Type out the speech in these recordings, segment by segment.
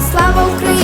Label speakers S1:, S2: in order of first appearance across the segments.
S1: Слава Україні!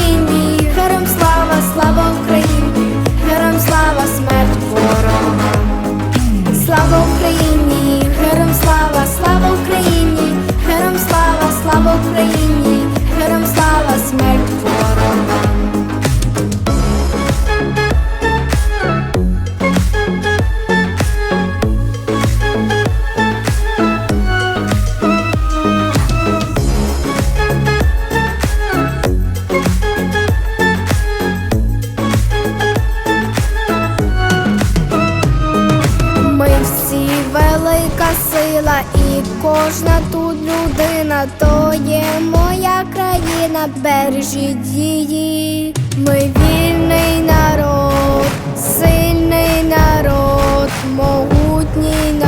S1: Кожна тут людина, то є моя країна, бережіть її. Ми вільний народ, сильний народ, могутній народ.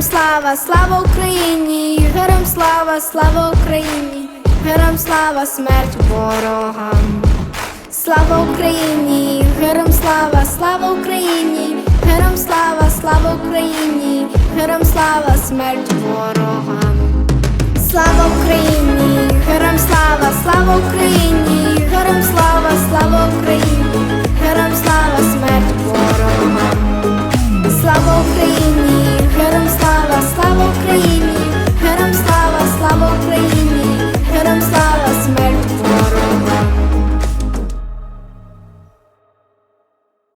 S1: Героям слава, слава Україні! Героям слава, слава Україні! Героям слава, смерть ворогам! Слава Україні! Героям слава, слава Україні! Героям слава, слава Україні! Героям слава, смерть ворогам! Слава Україні! Героям слава, слава Україні! Героям слава!